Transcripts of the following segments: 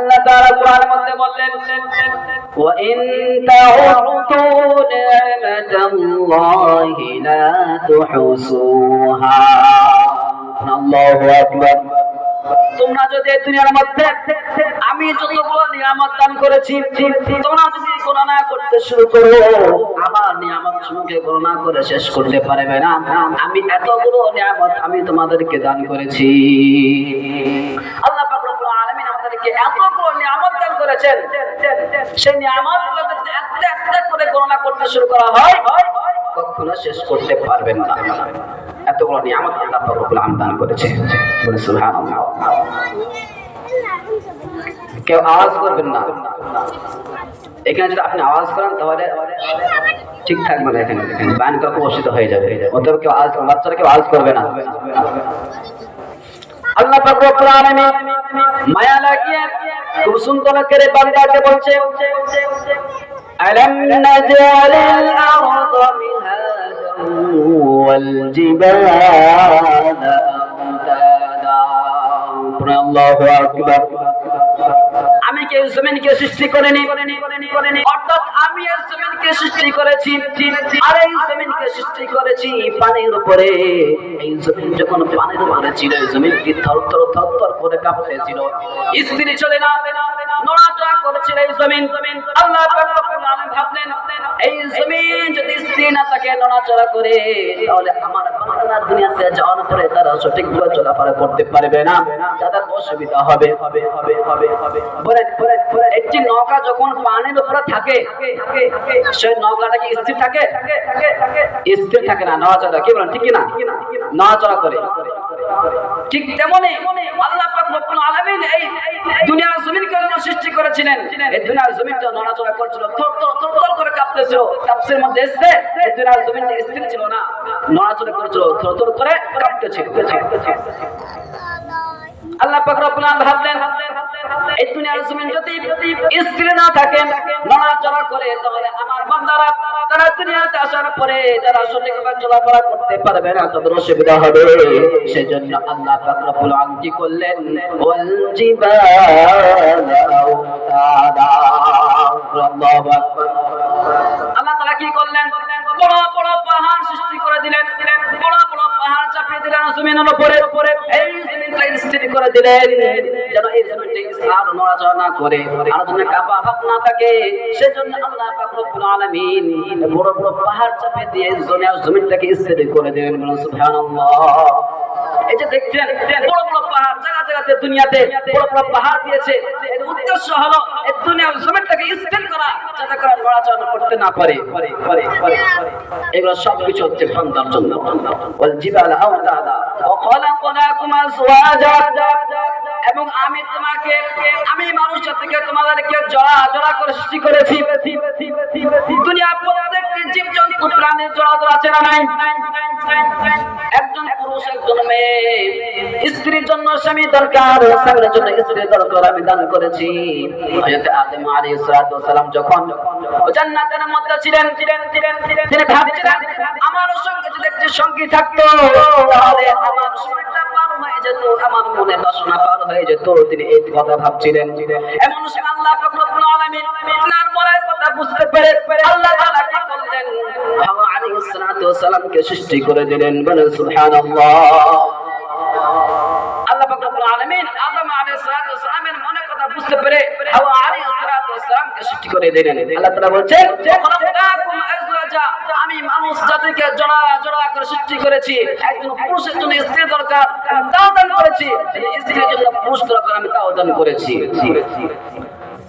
আল্লাহ তাআলা কোরআনের মধ্যে বললেন, ওয়া ইন লা তুহসুহা। আল্লাহু আকবার। তোমরা যদি দুনিয়ার মধ্যে আমি যতগুলো নিয়ামত দান করেছি, তোমরা যদি গণনা করতে শুরু করো, আমার নিয়ামত সঙ্গে গণনা করে শেষ করতে পারবে না। আমি এতগুলো নিয়ামত আমি তোমাদেরকে দান করেছি। আল্লাহ পাক আমাদেরকে এতগুলো নিয়ামত দান করেছেন সেই নিয়ামত একটা একটা করে গণনা করতে শুরু করা হয়, কখনো শেষ করতে পারবেন না। এতগুলো নিয়ামত আল্লাহ রব্বুল আলামিন দান করেছে। বলে সুবহানাল্লাহ। কেউ আওয়াজ করবেন না? এখানে যদি আপনি আওয়াজ করেন, তাহলে ঠিক থাকবে না এখানে। করা খুব অসুবিধা হয়ে যাবে। কেউ আওয়াজ বাচ্চারা কেউ আওয়াজ করবে না। আল্লাহ পাক রব্বুল আলামিন মায়া লাগিয়ে খুব সুন্দর করে বান্দাকে বলছে আল্লাহু আকবার। কে জমিনকে সৃষ্টি করেনি। অর্থাৎ আমি এই জমিনকে সৃষ্টি করেছি, আর এই জমিনকে সৃষ্টি করেছি পানির উপরে। এই জমিন যখন পানির উপরে ছিল, এই জমিন কি থর থর থর করে কাঁপতেছিল। স্ত্রী চলে না, নড়াচড়া করেছিল এই জমিন। আল্লাহ অসুবিধা হবে হবে একটি নৌকা যখন পানির থাকে, সেই নৌকাটা কি স্থির থাকে? স্থির থাকে না, নড়াচড়া, কি ঠিক না নড়াচড়া করে। ঠিক তেমনি আল্লাহ আলামিন এই দুনিয়ার জমিনকে সৃষ্টি করেছিলেন? এই দুনিয়ার জমিনটা নড়াচড়া করছিল করে ছিল না, নড়াচড়া করছিল, থর করে আল্লাহ ভাবলেন, এই দুনিয়ার জমিন যদি স্থির না থাকে, নড়াচড়া করে, তাহলে আমার বান্দারা তারা দুনিয়াতে আসার পরে তারা সঠিকভাবে চলাফেরা করতে পারবে না, তাদের অসুবিধা হবে। সেজন্য আল্লাহ পাক রব্বুল আলামিন করলেন? ওয়াল জিবালা আল্লাহু তাআলা কি করলেন? বড় বড় পাহাড় সৃষ্টি করে দিলেন। বড় বড় পাহাড় চাপিয়ে দিলেন, জমিনের উপরে। এই জমিনটা স্থির করে দিলেন। যেন এই জমিনটা আর নড়াচড়া না করে। আর যেন কাপা ভাব না থাকে, সেজন্য আল্লাহ পাক রব্বুল আলামিন বড় বড় পাহাড় চাপিয়ে দিয়ে জমির জমিনটাকে স্থির করে দিলেন বলুন, সুবহানাল্লাহ। এই যে দেখছেন, বড় বড় পাহাড়, জায়গা জায়গাতে, দুনিয়াতে বড় বড় পাহাড় দিয়েছে। এর উদ্দেশ্য হলো এই দুনিয়ার জমিনটাকে স্থির করা, যাতে করে নড়াচড়া করতে না পারে। এগুলো সবকিছু হচ্ছে বান্দার জন্য। ওয়াল জিবালা আওতাদা, ওয়া খালাকনাকুম আজওয়াজা। এবং আমি তোমাকে, আমি মানুষের থেকে তোমাদেরকে জড়া জড়া করে সৃষ্টি করেছি। দুনিয়া প্রত্যেকটি জীবজন্তু প্রাণীর জড়া জড়া আছে না নাই। একজন পুরুষ, একজন মেয়ে। স্ত্রীর জন্য স্বামী দরকার, স্বামীর জন্য দরকার, আমি দান করেছি। আদম ওয়াসালাম যখন জান্নাতের মধ্যে ছিলেন, তিনি ভাবছিলেন, আমার সঙ্গে যদি একটি সঙ্গী থাকতো, তাহলে আমার হয়ে যেত আমার মনে বাসনা পার হয়ে যেত, তিনি এই কথা ভাবছিলেন। এমন সময় আল্লাহ রব্বুল আলামিন তার মনের কথা বুঝতে পেরে আল্লাহ তাআলা কি করলেন? হাওয়া আলাইহিস সালাতু ওয়াসালামকে সৃষ্টি করে দিলেন বলে সুবহানাল্লাহ। আল্লাহ আমি মানুষ জাতিকে জোড়া জোড়া করে সৃষ্টি করেছি। একজন পুরুষের জন্য স্ত্রী দরকার তাও দান করেছি। স্ত্রীর জন্য পুরুষ দরকার, আমি তাও দান করেছি।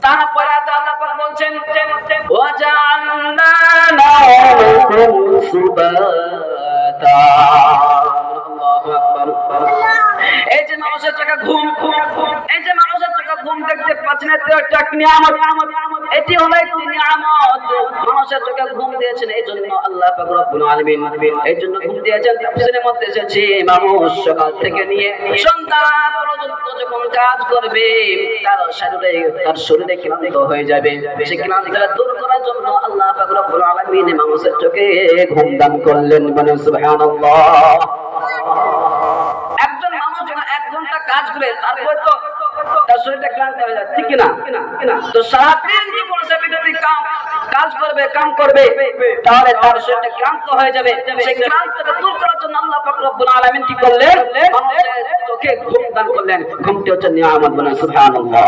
তারপরে আল্লাহ বলছেন এই যে মানুষের চোখে ঘুম, এই যে মানুষের চোখে ঘুম দেখতে একটা নিয়ামত। এটি হলো একটি নিয়ামত। মানুষের চোখে ঘুম দিয়েছেন, এই জন্য আল্লাহ পাক রব্বুল এই জন্য ঘুম দিয়েছেন। তাফসীরের মধ্যে এসেছে, মানুষ সকাল থেকে নিয়ে সন্ধ্যা পর্যন্ত যখন কাজ করবে, তার শরীরে তার শরীরে ক্লান্ত হয়ে যাবে। সেই ক্লান্তিটা দূর করার জন্য আল্লাহ পাক রব্বুল মানুষের চোখে ঘুম দান করলেন। মানে সুবহানাল্লাহ। একজন মানুষ এক ঘণ্টা কাজ করে, তারপরে তো শরীরটা ক্লান্ত হয়ে যাচ্ছে, ঠিক কিনা? তো সারাদিন জীবন সে ব্যক্তি কাম কাজ করবে, কাম করবে, তাহলে তার শরীরটা ক্লান্ত হয়ে যাবে। সেই ক্লান্তটা দূর করার জন্য আল্লাহ পাক রব্বুল আলামিন কি করলেন? চোখে ঘুম দান করলেন। ঘুমটি হচ্ছে নিয়ামত বলেন, সুবহানাল্লাহ।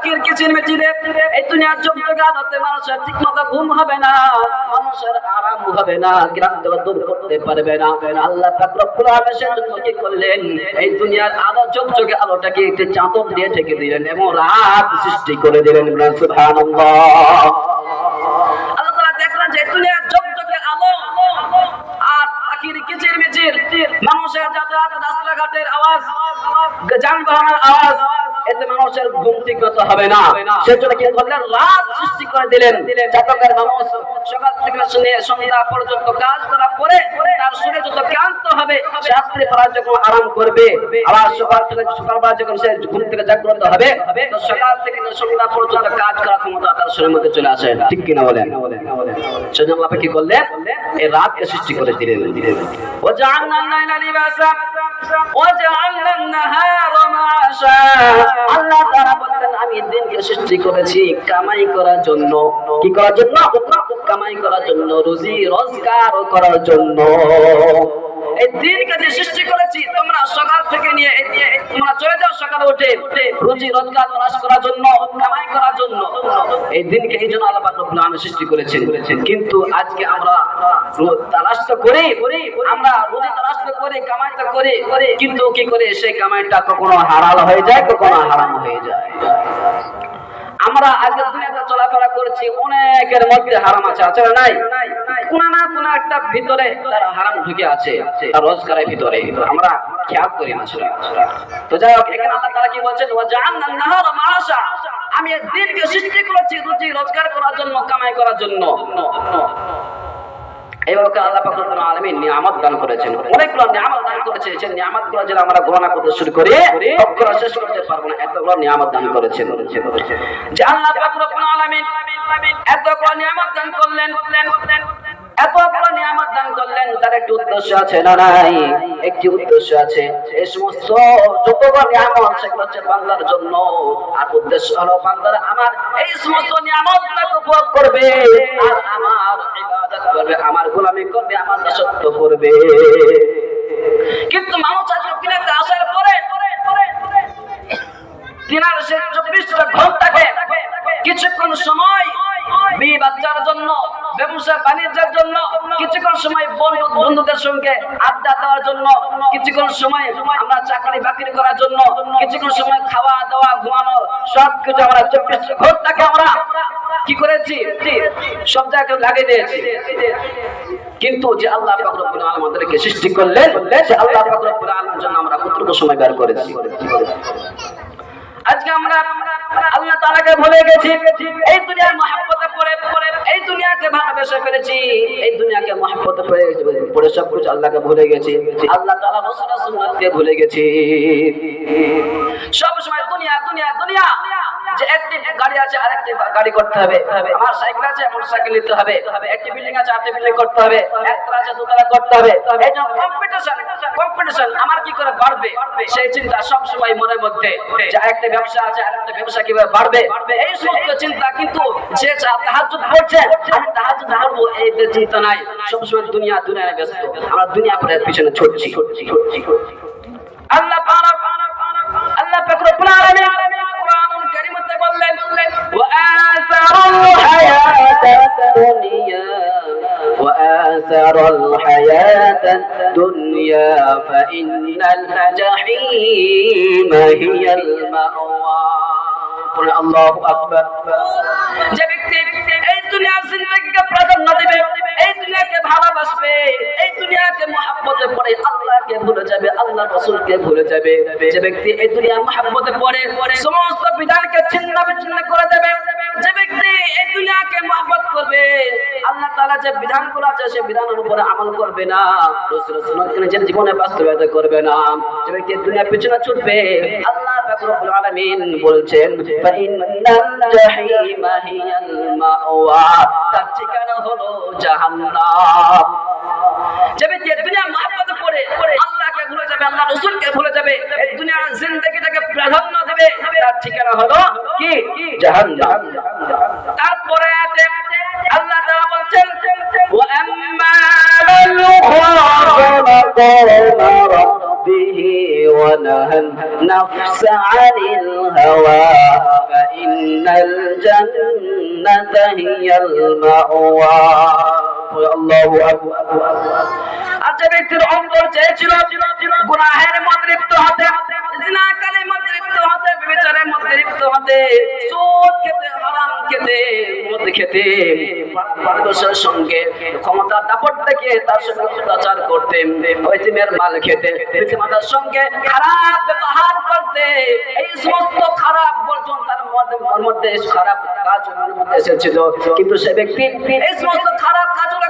পাখির কিচির মিচিরে এই দুনিয়ার যুগ যুগে মানুষের ঠিক মতো ঘুম হবে না। মানুষের আরাম হবে না ক্লান্ত দূর করতে পারবে না। আল্লাহ পাক রব্বুল আলামিন সেজন্য কি করলেন? এই দুনিয়ার আলো, যুগে আলোটাকে একটি চাদর দিয়ে ঢেকে দিলেন এবং রাত সৃষ্টি করে দিলেন সুবহানাল্লাহ। আলো, আর পাখির কিচির মিচির মানুষের যাতায়াত, রাস্তাঘাটের আওয়াজ, যানবাহনের আওয়াজ মানুষের ঘুম ঠিক হবে না। সেজন্য কি করলেন রাত সৃষ্টি করে দিলেন? জাতকের মানুষ সকাল থেকে শুনে সন্ধ্যা পর্যন্ত কাজ করা করে তার শরীর যত ক্লান্ত হবে, রাত্রে তারা যখন আরাম করবে, আবার সকাল থেকে সকালবেলা যখন সে ঘুম থেকে জাগ্রত হবে, তো সকাল থেকে সন্ধ্যা পর্যন্ত কাজ করা ক্ষমতা তার শরীরের মধ্যে চলে আসে। ঠিক কিনা বলেন? সেজন্য আপনি কি করলেন? এই রাতকে সৃষ্টি করে দিলেন। ও জাহান্নাম লাইলা নিবাসা আল্লাহ তারা বললেন, আমি দিনকে সৃষ্টি করেছি কামাই করার জন্য। কি করার জন্য? কামাই করার জন্য, রুজি, রোজগার করার জন্য। এই দিনকে যে সৃষ্টি করেছি, তোমরা সকাল থেকে নিয়ে তোমরা চলে যাও উঠে, রুজি তালাশ করার জন্য, কামাই করার জন্য। এই দিনকে এই জন্য কিন্তু আজকে আমরা তালাশ তো করি, আমরা রুজি তালাশ তো করি, কামাই তো করি, কিন্তু কি করে? সেই কামাইটা কখনো হারাল হয়ে যায়, কখনো হারাম হয়ে যায়। আমরা আগের দুনিয়াতে চলাফেরা করছি, অনেকের মধ্যে হারাম আছে আছে নাই? কোন না কোন একটা ভিতরে তার হারাম ঢুকে আছে রোজগারের ভিতরে। আমরা খেয়াল করি না সেটা। তো যাই হোক, এখানে আল্লাহ তারা কি বলছেন? আমি দিনকে সৃষ্টি করেছি রুচি রোজগার করার জন্য, কামাই করার জন্য। এইভাবে আল্লাহ পাকুল আলমী নিয়ামত দান করেছেন। অনেকগুলো নিয়ামত দান করেছেন। সেই নিয়ামতগুলো যেন আমরা গণনা করতে শুরু করি সবগুলো শেষ করতে পারব না, এতগুলো নিয়ামত দান করেছেন। যে আল্লাহ পাকুল আলমী এতগুলো নিয়ামত দান করলেন। এতগুলো নিয়ামত দান করলেন, তার একটি উদ্দেশ্য আছে না নাই? একটি উদ্দেশ্য আছে। এই সমস্ত যতগুলো নিয়ামত, সেগুলো হচ্ছে বান্দার জন্য। আর উদ্দেশ্য হলো, বান্দার আমার এই সমস্ত নিয়ামতটাকে উপভোগ করবে, আর আমার ইবাদত করবে, আমার গোলামি করবে, আমার দাসত্ব করবে। কিন্তু মানুষ আজকে দুনিয়াতে আসার পরে তিনার সে চব্বিশটা ঘন্টাকে কিছুক্ষণ সময় বিয়ে বাচ্চার জন্য ব্যবসা বাণিজ্যের জন্য কিছুক্ষণ সময় বন্ধু বন্ধুদের সঙ্গে আড্ডা দেওয়ার জন্য, কিছুক্ষণ সময় আমরা চাকরি বাকরি করার জন্য, কিছুক্ষণ সময় খাওয়া দাওয়া ঘুমানো সব কিছু আমরা চব্বিশ ঘন্টাকে আমরা কি করেছি? সব জায়গায় লাগিয়ে দিয়েছি। কিন্তু যে আল্লাহ পাক রব্বুল আমাদেরকে সৃষ্টি করলেন, সে আল্লাহ পাক রব্বুল জন্য আমরা কতটুকু সময় বের করেছি? আজকে আমরা আল্লাহ তালাকে ভুলে গেছি। এই দুনিয়ার মহব্বতে পড়ে এই দুনিয়াকে ভালোবেসে ফেলেছি। এই দুনিয়াকে মহব্বতে পড়ে পড়ে সব কিছু আল্লাহকে ভুলে গেছি। আল্লাহ তালা রসুল সুন্নাতকে ভুলে গেছি। সব সময় দুনিয়া দুনিয়া দুনিয়া। যে একটি গাড়ি আছে, আরেকটি গাড়ি করতে হবে। আমার সাইকেল আছে আমার সাইকেল নিতে হবে। একটি বিল্ডিং আছে, আরেকটি বিল্ডিং করতে হবে। একতলা আছে দুতলা করতে হবে। কম্পিটিশন কম্পিটিশন আমার কি করে বাড়বে? সেই চিন্তা সব সময় মনের মধ্যে। একটা ব্যবসা আছে, আরেকটা ব্যবসা কীভাবে বাড়বে? এই সমস্ত চিন্তা কিন্তু যে তাহাজ্জুদ পড়ছে আমি তাহাজ্জুদ পড়ব এই চিন্তা নাই। সব সময় দুনিয়া দুনিয়ায় ব্যস্ত। আমরা দুনিয়া পরে পিছনে ছুটছি। আল্লাহ আল্লাহ পাক রব্বুল আলামিন আসারুল হায়াতাদ দুনিয়া وآثر الحياة الدنيا فإن الجحيم هي المأوى قل الله أكبر যে ব্যক্তি এই দুনিয়ার জিন্দগিকে প্রাধান্য দিবে এই দুনিয়াকে ভালোবাসবে, এই দুনিয়াকে মহাব্বতে পড়ে আল্লাহকে ভুলে যাবে, আল্লাহ রসুলকে ভুলে যাবে। যে ব্যক্তি এই দুনিয়া মহাব্বতে পড়ে, সমস্ত বিধানকে ছিন্ন বিচ্ছিন্ন করে দেবে। যে ব্যক্তি এই দুনিয়াকে মহাব্বত করবে, আল্লাহ তাআলা যে বিধানগুলো আছে সেই বিধানের উপরে আমল করবে না। রসুল সুন্নাতকে জীবনে বাস্তবায়িত করবে না। যে ব্যক্তি এই দুনিয়ার পিছনে ছুটবে, আল্লাহ বলছেন তার ঠিকানা হলো জাহান্নাম। যে ব্যক্তি আল্লাহকে ভুলে যাবে, আল্লাহ রসুলকে ভুলে যাবে, এই দুনিয়ার জিন্দগিটাকে প্রাধান্য দেবে, তার ঠিকানা হলো জাহান্নাম। তারপরে আল্লাহ তাআলা বলছেন, ওয়া আম্মা মান মাকাম রাব্বিহি ওয়া নাহা নাফস আনিল হাওয়া ফাইন্নাল জান্নাতা হিয়াল মাওয়া আল্লাহু আকবার আচ্ছা ব্যক্তির অন্তর চেয়েছিল, গুনাহের মধ্যে লিপ্ত হতে জিনা কালে মধ্যে লিপ্ত হতে বিচারের মধ্যে লিপ্ত হতে খেতে, হারাম খেতে, মদ খেতে, পারদর্শের সঙ্গে ক্ষমতা দাপট দেখে তার সঙ্গে অত্যাচার করতে ঐতিমের মাল খেতে সঙ্গে খারাপ ব্যবহার করতে, এই সমস্ত খারাপ বর্জন তার মধ্যে খারাপ কাজ মধ্যে এসেছিল। কিন্তু সে ব্যক্তি এই সমস্ত খারাপ কাজগুলোকে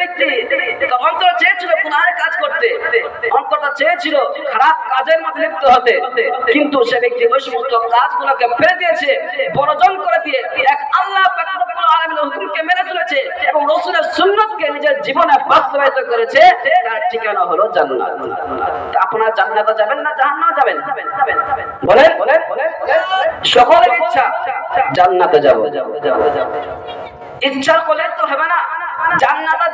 ব্যক্তি তার অন্তর চেয়েছিল গুনাহের কাজ করতে। অন্তরটা চেয়েছিল খারাপ কাজের মধ্যে লিপ্ত হতে। কিন্তু সে ব্যক্তি ওই সমস্ত কাজগুলোকে ফেলে দিয়েছে বর্জন করে দিয়ে এক আল্লাহ হুকুমকে মেনে চলেছে এবং রাসূলের সুন্নাতকে নিজের জীবনে বাস্তবায়িত করেছে, তার ঠিকানা হলো জান্নাত। আপনারা যাবেন না যাবেন? বলেন। সকলের ইচ্ছা, জান্নাতে যাব। ইচ্ছা করলে তো হবে না।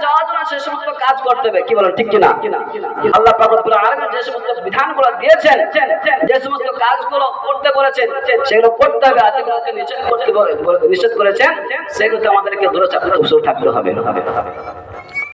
যাওয়ার জন্য সে সমস্ত কাজ করতে হবে। কি ঠিক আল্লাহ যে সমস্ত দিয়েছেন, যে সমস্ত করতে সেগুলো করতে হবে নিষেধ করতে নিষেধ করেছেন সেগুলো আমাদেরকে দূরে থাকতে থাকতে হবে।